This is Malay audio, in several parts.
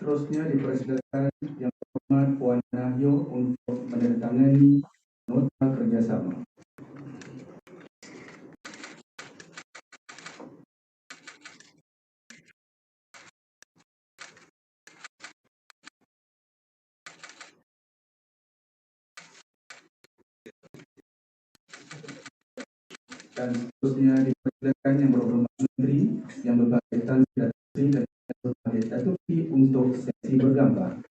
Seterusnya dipersilakan Yang Berhormat Puan Nahyo untuk menandatangani nota kerjasama. dan seterusnya dipersilakan yang berhormat menteri yang berkaitan dengan dan berbagai tetapi untuk sesi bergambar.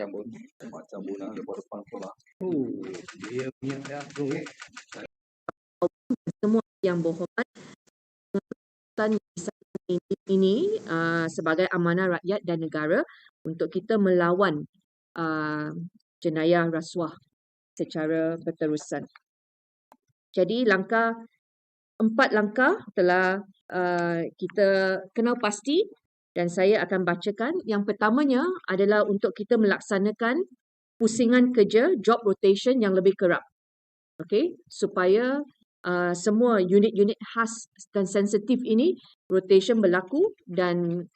macam pun macam bunga lepas depan sekolah. Oh, dia punya dah eh. semua yang berhormat ini, ini uh, sebagai amanah rakyat dan negara untuk kita melawan uh, jenayah rasuah secara berterusan. Jadi langkah empat langkah telah uh, kita kenal pasti dan saya akan bacakan. Yang pertamanya adalah untuk kita melaksanakan pusingan kerja job rotation yang lebih kerap. Okay, supaya uh, semua unit-unit khas dan sensitif ini rotation berlaku dan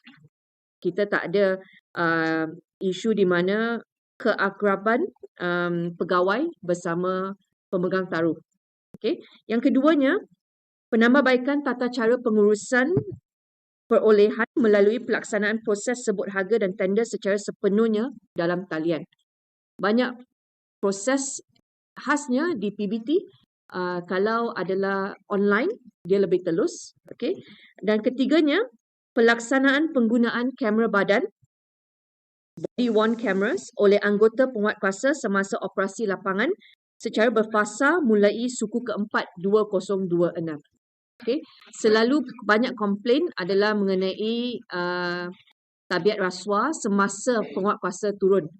kita tak ada uh, isu di mana keakraban um, pegawai bersama pemegang taruh. Okay. Yang keduanya, penambahbaikan tata cara pengurusan perolehan melalui pelaksanaan proses sebut harga dan tender secara sepenuhnya dalam talian. Banyak proses khasnya di PBT uh, kalau adalah online dia lebih telus okey dan ketiganya pelaksanaan penggunaan kamera badan body worn cameras oleh anggota penguatkuasa semasa operasi lapangan secara berfasa mulai suku keempat 2026 Okay. Selalu banyak komplain adalah mengenai uh, tabiat rasuah semasa penguat kuasa turun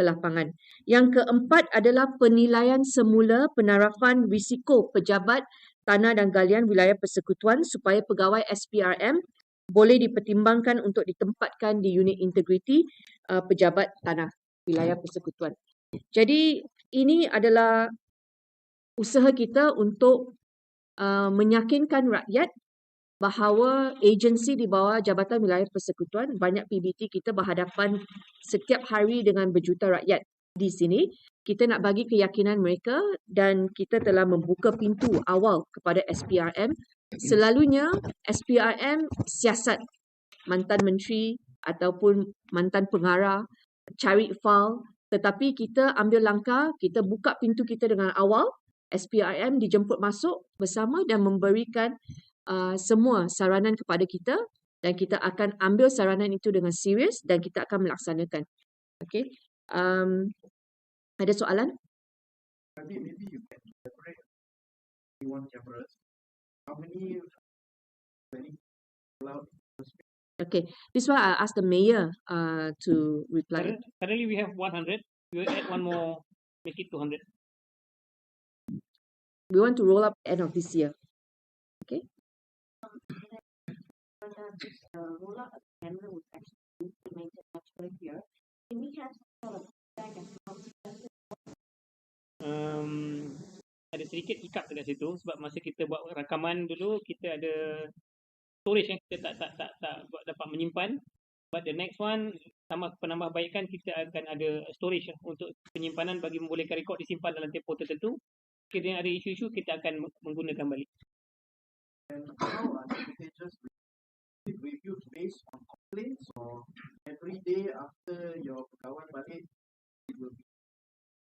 ke lapangan. Yang keempat adalah penilaian semula penarafan risiko pejabat tanah dan galian wilayah persekutuan supaya pegawai SPRM boleh dipertimbangkan untuk ditempatkan di unit integriti uh, pejabat tanah wilayah persekutuan. Jadi ini adalah usaha kita untuk Uh, meyakinkan rakyat bahawa agensi di bawah Jabatan Wilayah Persekutuan banyak PBT kita berhadapan setiap hari dengan berjuta rakyat di sini. Kita nak bagi keyakinan mereka dan kita telah membuka pintu awal kepada SPRM selalunya SPRM siasat mantan menteri ataupun mantan pengarah cari file. Tetapi kita ambil langkah kita buka pintu kita dengan awal. SPRM dijemput masuk bersama dan memberikan uh, semua saranan kepada kita dan kita akan ambil saranan itu dengan serius dan kita akan melaksanakan. Okay. Um, ada soalan? Maybe, maybe you can elaborate cameras. How many, many allowed Okay, this one I ask the mayor uh, to reply. Currently, we have 100. We will add one more, make it 200 we want to roll up end of this year. Okay. Um, ada sedikit ikat dekat situ sebab masa kita buat rakaman dulu kita ada storage yang kita tak tak tak tak buat dapat menyimpan but the next one sama penambahbaikan kita akan ada storage untuk penyimpanan bagi membolehkan rekod disimpan dalam tempoh tertentu kita ada isu-isu kita akan menggunakan balik. And how are reviewed based on complaints or every day after your pegawai balik it will be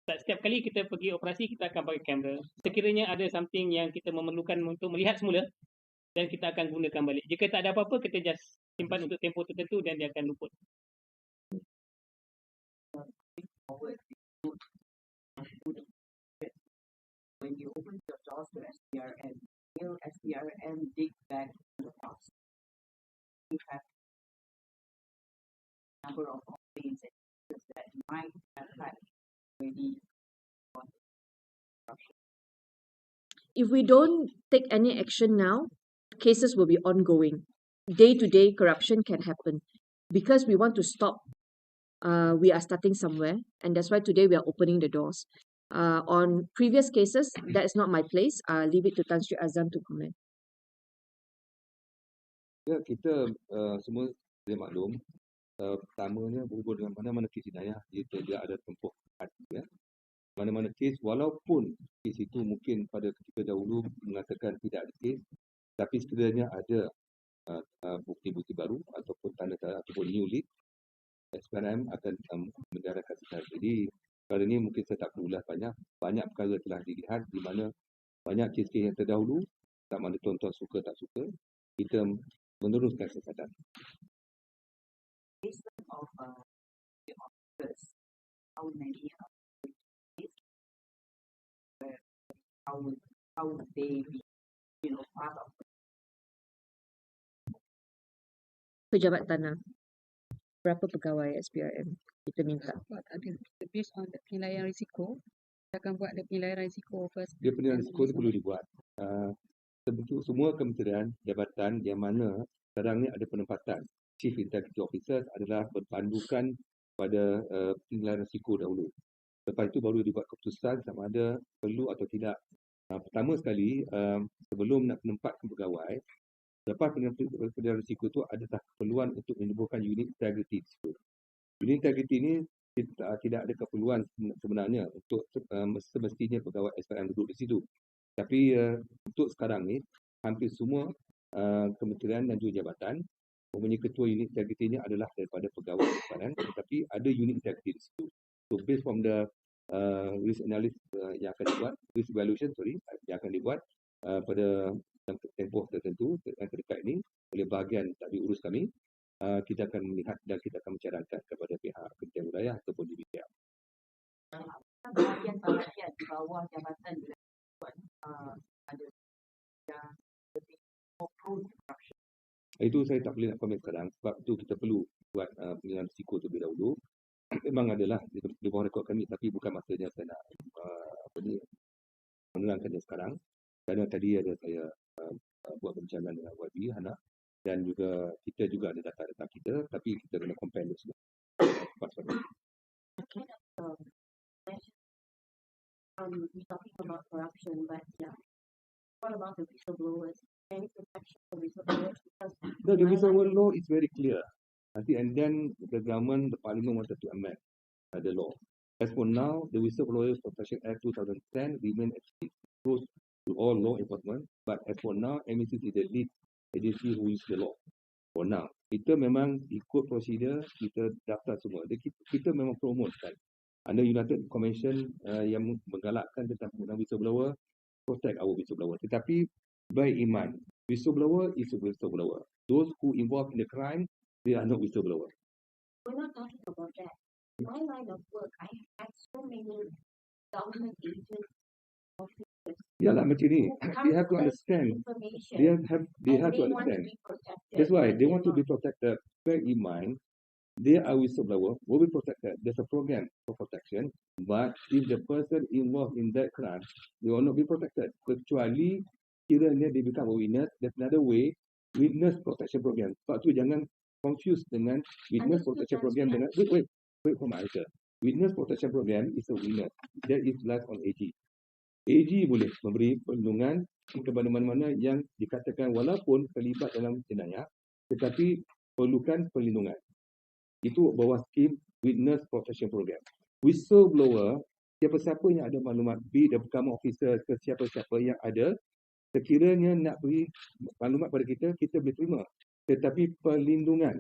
tak setiap kali kita pergi operasi kita akan pakai kamera. Sekiranya ada something yang kita memerlukan untuk melihat semula dan kita akan gunakan balik. Jika tak ada apa-apa kita just simpan untuk tempoh tertentu dan dia akan luput. when you open your doors to SPRM, will SPRM dig back to the past? You have number of that might. If we don't take any action now, cases will be ongoing. Day to day corruption can happen. Because we want to stop, uh, we are starting somewhere, and that's why today we are opening the doors. Uh, on previous cases, that is not my place. I'll leave it to Tan Sri Azam to comment. Ya, kita uh, semua dia maklum uh, pertamanya berhubung dengan mana-mana kes jenayah dia tidak ada tempoh ya. Mana-mana kes walaupun kes itu mungkin pada ketika dahulu mengatakan tidak ada kes tapi sekiranya ada uh, uh, bukti-bukti baru ataupun tanda-tanda ataupun new lead SPRM akan um, mendarahkan sidang. Jadi perkara ini mungkin saya tak perlulah banyak. Banyak perkara telah dilihat di mana banyak kes-kes yang terdahulu tak mana tuan-tuan suka tak suka kita meneruskan. Based of uh, the officers, how many are placed, where, how would how would they be, you know, part of Pejabat tanah. Berapa pegawai SPRM kita minta? buat ada based on the penilaian risiko kita akan buat ada penilaian risiko first dia penilaian risiko ni perlu dibuat. Uh, sebetul semua kementerian jabatan yang mana sekarang ni ada penempatan Chief Integrity Officers adalah berpandukan pada uh, penilaian risiko dahulu. Lepas itu baru dibuat keputusan sama ada perlu atau tidak. Uh, pertama sekali, um, sebelum nak menempatkan pegawai, lepas penilaian, risiko itu adalah keperluan untuk menubuhkan unit integrity risiko. Unit integrity ini tidak ada keperluan sebenarnya untuk uh, semestinya pegawai SPM duduk di situ. Tapi uh, untuk sekarang ni hampir semua uh, kementerian dan juga jabatan mempunyai ketua unit integrity ini adalah daripada pegawai SPM tetapi ada unit integrity di situ. So based from the uh, risk analysis uh, yang akan dibuat, risk evaluation sorry yang akan dibuat uh, pada tempoh tertentu yang terdekat ini oleh bahagian tak diurus kami uh, kita akan melihat dan kita akan mencarankan kepada pihak Kementerian Wilayah ataupun DBTL. bahagian bahagian di bawah jabatan uh, ada yang lebih more prone to corruption. Itu saya tak boleh nak komen sekarang sebab itu kita perlu buat uh, penilaian risiko terlebih dahulu. Memang adalah di, di bawah rekod kami tapi bukan masanya saya nak uh, apa ni menerangkannya sekarang. Kerana tadi ada saya uh, buat perbincangan dengan YB Hana dan juga kita juga ada data-data kita tapi kita kena compare dulu semua. Lepas-lepas. Um, um, we talking about corruption, but yeah, what about the whistleblowers? Any protection for whistleblowers? Because No, the my whistleblower law is very clear. Nanti and then the government, the parliament wanted to amend uh, the law. As for now, the Whistleblowers Protection Act 2010 remain actually close to all law enforcement. But as for now, MEC is the lead agency who use the law. For now, kita memang ikut prosedur, kita daftar semua. Kita, kita memang promote kan. Under United Convention uh, yang menggalakkan tentang penggunaan whistleblower, protect our whistleblower. Tetapi by iman, whistleblower is a whistleblower. Those who involved in the crime, they are not whistleblower. We're not talking about that. My line of work, I have had so many government agents, officers Yalah macam ni. They have to understand. They have, have they have to they to understand. protected. That's why they want to be protected. Bear in mind, they are whistleblower, will be protected. There's a program for protection. But if the person involved in that crime, they will not be protected. Kecuali kiranya they become a witness, there's another way, witness protection program. Sebab tu jangan confuse dengan witness Understood, protection program dengan, wait, wait, wait for my answer. Witness protection program is a witness. That is life on AG. AG boleh memberi perlindungan kepada mana-mana yang dikatakan walaupun terlibat dalam jenayah tetapi perlukan perlindungan. Itu bawah skim Witness Protection Program. Whistleblower, siapa-siapa yang ada maklumat, be the become officer ke siapa-siapa yang ada, sekiranya nak beri maklumat pada kita, kita boleh terima. Tetapi perlindungan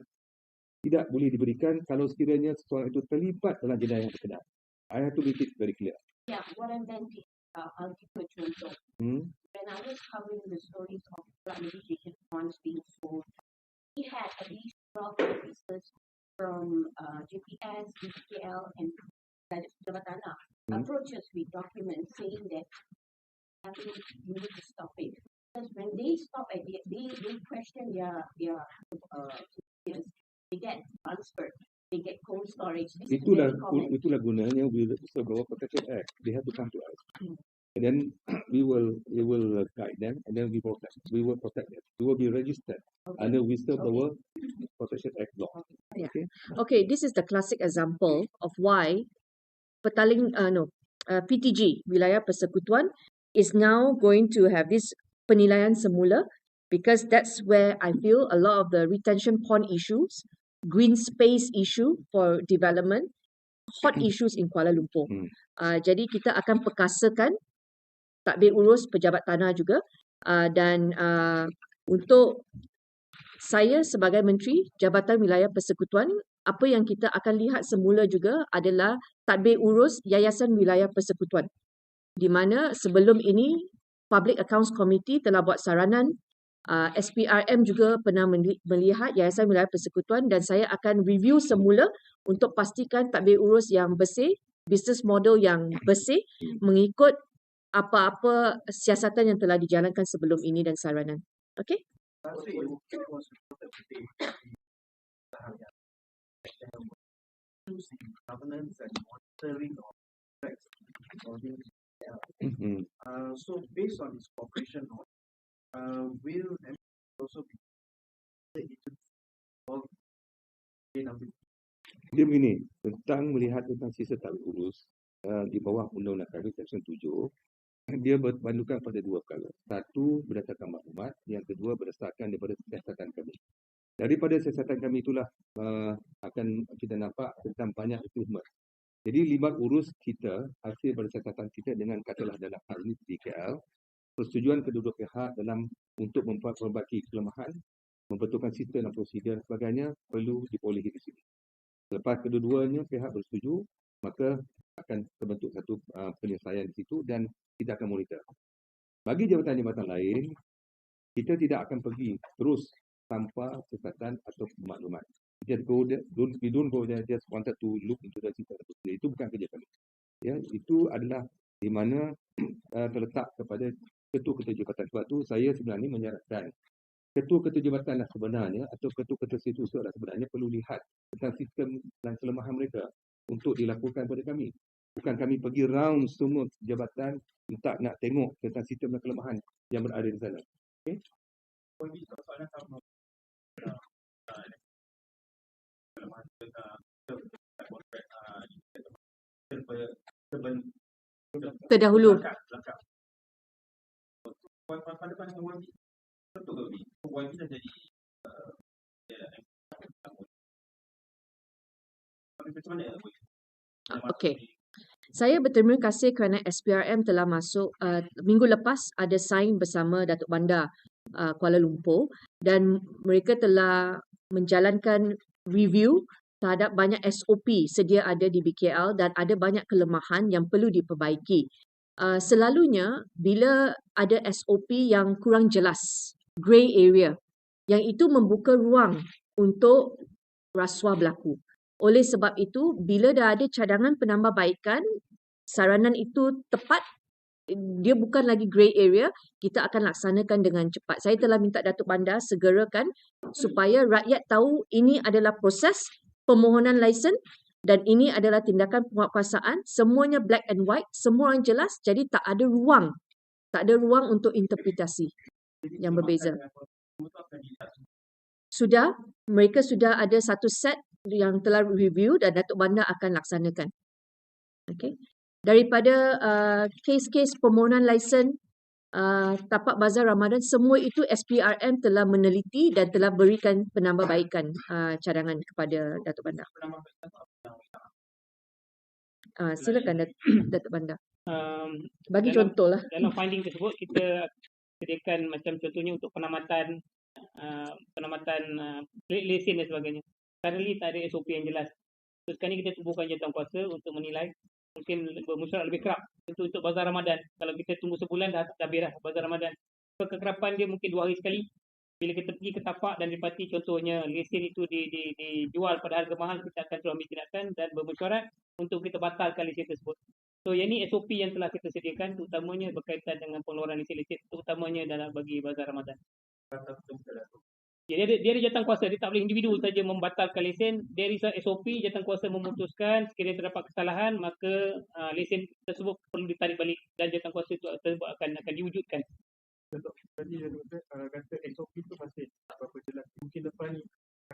tidak boleh diberikan kalau sekiranya seseorang itu terlibat dalam jenayah yang berkenaan. I have to make it very clear. Yeah, what I meant is, uh, I'll give you a example. Hmm? When I was covering the stories of blood medication bonds being sold, we had at least 12 officers from uh, GPS, BPL, and Jabatana Hmm. approach us with documents saying that I think you need to stop it. because when they stop at the, they, they question their, their, uh, they get transferred, they get cold storage. This is Itulah itulah gunanya whistleblower protection act. They have to come to us. Hmm. And then we will we will guide them and then we protect we will protect them. We will be registered Okay. under whistleblower protection act law. Yeah. Okay. Okay, this is the classic example of why Petaling, uh, no, uh, PTG, Wilayah Persekutuan, is now going to have this penilaian semula because that's where I feel a lot of the retention pond issues, green space issue for development, hot issues in Kuala Lumpur. Hmm. Uh, jadi kita akan perkasakan takbir urus pejabat tanah juga uh, dan uh, untuk saya sebagai menteri Jabatan Wilayah Persekutuan apa yang kita akan lihat semula juga adalah tadbir urus Yayasan Wilayah Persekutuan di mana sebelum ini Public Accounts Committee telah buat saranan uh, SPRM juga pernah meli- melihat Yayasan Wilayah Persekutuan dan saya akan review semula untuk pastikan tadbir urus yang bersih business model yang bersih mengikut apa-apa siasatan yang telah dijalankan sebelum ini dan saranan. Using governance and monitoring of effects Mhm. Uh, so based on this cooperation uh, will also be the agency of KWP? Dia begini, tentang melihat tentang sisa tarik urus uh, di bawah Undang-Undang Kahwin Seksyen 7, dia berpandukan pada dua perkara. Satu, berdasarkan maklumat. Yang kedua, berdasarkan daripada siasatan kami. Daripada siasatan kami itulah uh, akan kita nampak tentang banyak improvement. Jadi libat urus kita, hasil pada siasatan kita dengan katalah dalam hal ini di KL, persetujuan kedua-dua pihak dalam untuk memperbaiki kelemahan, membetulkan sistem dan prosedur dan sebagainya perlu diperolehi di sini. Lepas kedua-duanya pihak bersetuju, maka akan terbentuk satu uh, penyelesaian di situ dan kita akan monitor. Bagi jabatan-jabatan lain, kita tidak akan pergi terus tanpa siasatan atau maklumat. Just go there, don't, we don't go there just wanted to look into the. Itu bukan kerja kami. Ya, itu adalah di mana uh, terletak kepada ketua-ketua jabatan. Sebab tu saya sebenarnya menyarankan ketua-ketua jabatan lah sebenarnya atau ketua-ketua institusi lah sebenarnya perlu lihat tentang sistem dan kelemahan mereka untuk dilaporkan kepada kami. Bukan kami pergi round semua jabatan minta nak tengok tentang sistem dan kelemahan yang berada di sana. Okay? bagi soalan sama kelemahan tentang Terdahulu. belakang pada pada pada YB betul ke YB YB dah jadi Okey. Saya berterima kasih kerana SPRM telah masuk uh, minggu lepas ada sign bersama Datuk Bandar uh, Kuala Lumpur dan mereka telah menjalankan review terhadap banyak SOP sedia ada di BKL dan ada banyak kelemahan yang perlu diperbaiki. Uh, selalunya bila ada SOP yang kurang jelas, grey area, yang itu membuka ruang untuk rasuah berlaku. Oleh sebab itu, bila dah ada cadangan penambahbaikan, saranan itu tepat, dia bukan lagi grey area, kita akan laksanakan dengan cepat. Saya telah minta Datuk Bandar segerakan supaya rakyat tahu ini adalah proses permohonan lesen dan ini adalah tindakan penguatkuasaan. Semuanya black and white, semua orang jelas, jadi tak ada ruang. Tak ada ruang untuk interpretasi yang berbeza. Sudah, mereka sudah ada satu set yang telah review dan Datuk Bandar akan laksanakan. Okay. Daripada uh, kes-kes permohonan lesen uh, tapak bazar Ramadan, semua itu SPRM telah meneliti dan telah berikan penambahbaikan uh, cadangan kepada Datuk Bandar. Uh, silakan Dat- Datuk Bandar. Um, Bagi dalam- contoh lah. dalam finding tersebut kita sediakan macam contohnya untuk penamatan uh, penamatan uh, lesen dan sebagainya. Currently tak ada SOP yang jelas. So sekarang ni kita tubuhkan jawatankuasa untuk menilai mungkin bermusyawarah lebih kerap untuk untuk bazar Ramadan. Kalau kita tunggu sebulan dah dah dah bazar Ramadan. So kekerapan dia mungkin dua hari sekali. Bila kita pergi ke tapak dan dipati contohnya lesen itu di, di, dijual pada harga mahal kita akan terus ambil tindakan dan bermusyawarah untuk kita batalkan lesen tersebut. So yang ni SOP yang telah kita sediakan terutamanya berkaitan dengan pengeluaran lesen-lesen terutamanya dalam bagi bazar Ramadan. Dia ada, dia ada jawatan kuasa, dia tak boleh individu saja membatalkan lesen. There is a SOP, jawatan kuasa memutuskan sekiranya terdapat kesalahan, maka uh, lesen tersebut perlu ditarik balik dan jawatan kuasa itu tersebut akan akan diwujudkan. Tadi yang doktor uh, kata SOP tu masih tak berapa jelas. Mungkin depan ni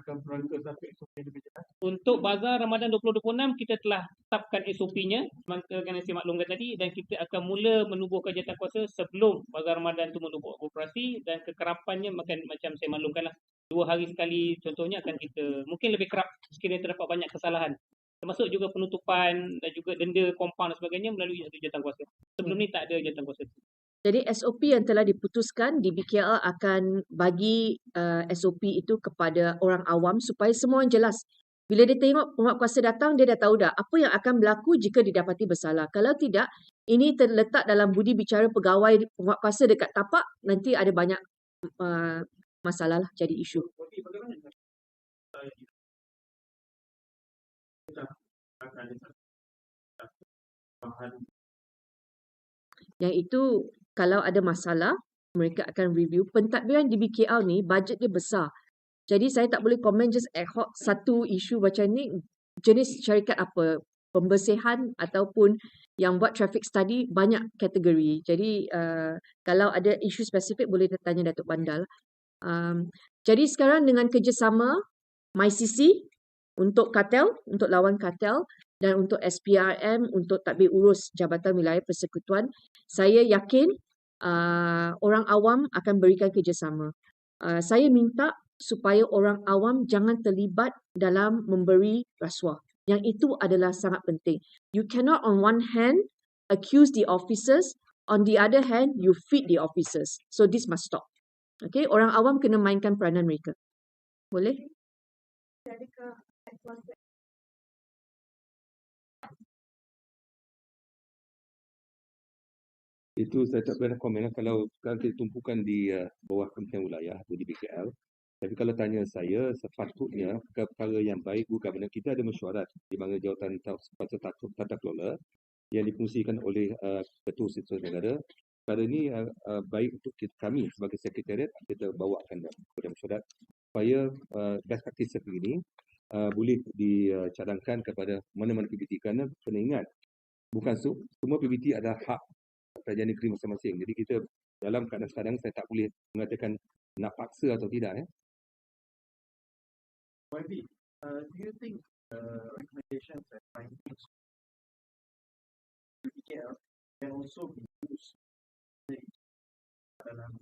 akan berangka satu SOP yang lebih jelas. Untuk bazar Ramadan 2026 kita telah tetapkan SOP-nya sebagaimana saya maklumkan tadi dan kita akan mula menubuhkan jawatan kuasa sebelum bazar Ramadan itu menubuh operasi dan kekerapannya makan macam saya maklumkan lah dua hari sekali contohnya akan kita mungkin lebih kerap sekiranya terdapat banyak kesalahan termasuk juga penutupan dan juga denda kompaun dan sebagainya melalui satu jawatan kuasa. Sebelum ni tak ada jawatan kuasa. Jadi SOP yang telah diputuskan di BKL akan bagi uh, SOP itu kepada orang awam supaya semua orang jelas. Bila dia tengok penguatkuasa datang, dia dah tahu dah apa yang akan berlaku jika didapati bersalah. Kalau tidak, ini terletak dalam budi bicara pegawai penguatkuasa dekat tapak, nanti ada banyak uh, masalah lah jadi isu. Yang itu kalau ada masalah, mereka akan review. Pentadbiran di BKL ni bajet dia besar. Jadi saya tak boleh komen just ad hoc satu isu macam ni. Jenis syarikat apa? Pembersihan ataupun yang buat traffic study banyak kategori. Jadi uh, kalau ada isu spesifik boleh tanya Datuk Bandar. Um, jadi sekarang dengan kerjasama MyCC untuk kartel, untuk lawan kartel dan untuk SPRM untuk tadbir urus Jabatan Wilayah Persekutuan, saya yakin uh, orang awam akan berikan kerjasama. Uh, saya minta supaya orang awam jangan terlibat dalam memberi rasuah. Yang itu adalah sangat penting. You cannot on one hand accuse the officers, on the other hand you feed the officers. So this must stop. Okay, orang awam kena mainkan peranan mereka. Boleh? Itu saya tak pernah komen lah kalau sekarang kita tumpukan di uh, bawah Kementerian Wilayah atau di BKL. Tapi kalau tanya saya, sepatutnya perkara yang baik bukan. Kita ada mesyuarat di mana jawatan tata, kelola yang difungsikan oleh uh, Ketua Sekretariat Negara. Perkara ini uh, uh, baik untuk kita, kami sebagai Sekretariat, kita bawakan kepada mesyuarat supaya uh, best practice seperti ini uh, boleh dicadangkan kepada mana-mana PBT. Kerana kena ingat, bukan semua PBT adalah hak kerajaan negeri masing-masing. Jadi kita dalam keadaan sekarang saya tak boleh mengatakan nak paksa atau tidak. Eh. YB, uh, do you think uh, recommendations and findings of can also be used dalam?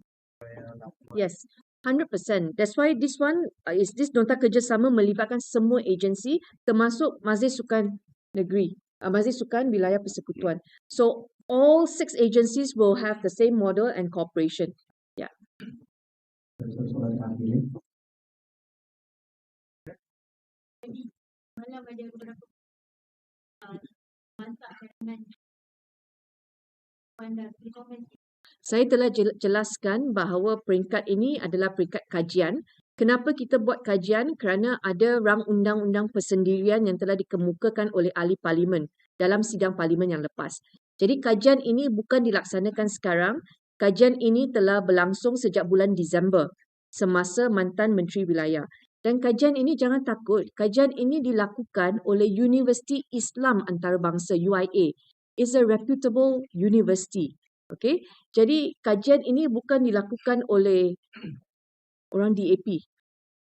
Yes, 100%. That's why this one uh, is this nota kerjasama melibatkan semua agensi termasuk Majlis Sukan Negeri, uh, Majlis Sukan Wilayah Persekutuan. So all six agencies will have the same model and cooperation. Yeah. Saya telah jel- jelaskan bahawa peringkat ini adalah peringkat kajian. Kenapa kita buat kajian? Kerana ada rang undang-undang persendirian yang telah dikemukakan oleh ahli parlimen dalam sidang parlimen yang lepas. Jadi kajian ini bukan dilaksanakan sekarang. Kajian ini telah berlangsung sejak bulan Disember semasa mantan Menteri Wilayah. Dan kajian ini jangan takut. Kajian ini dilakukan oleh Universiti Islam Antarabangsa UIA. Is a reputable university. Okay. Jadi kajian ini bukan dilakukan oleh orang DAP.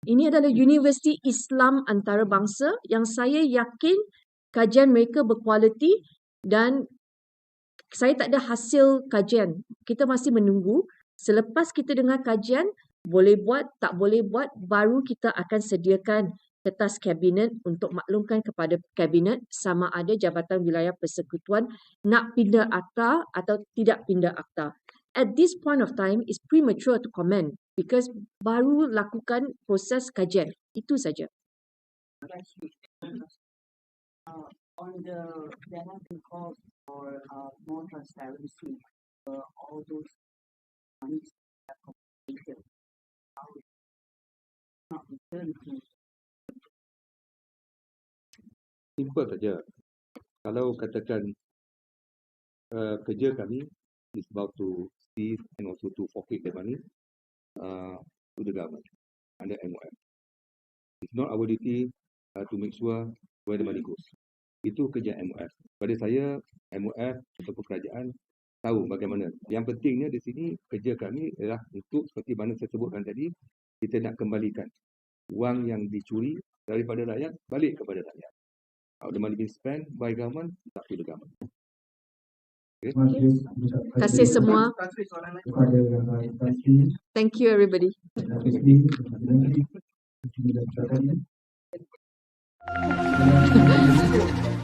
Ini adalah Universiti Islam Antarabangsa yang saya yakin kajian mereka berkualiti dan saya tak ada hasil kajian. Kita masih menunggu. Selepas kita dengar kajian, boleh buat, tak boleh buat, baru kita akan sediakan kertas kabinet untuk maklumkan kepada kabinet sama ada Jabatan Wilayah Persekutuan nak pindah akta atau tidak pindah akta. At this point of time, it's premature to comment because baru lakukan proses kajian. Itu saja. uh, on the calls for uh, more transparency for all those monies that not to Simple saja. Kalau katakan uh, kerja kami is about to seize and also to forfeit the money uh, to the government under MOF. It's not our duty uh, to make sure where the money goes. Itu kerja MOF. Pada saya, MOF ataupun kerajaan tahu bagaimana. Yang pentingnya di sini kerja kami adalah untuk seperti mana saya sebutkan tadi, kita nak kembalikan wang yang dicuri daripada rakyat balik kepada rakyat. How the money being spent by government, up to the government. Okay. Terima kasih. Terima kasih semua. Thank you everybody. Dan Rizli,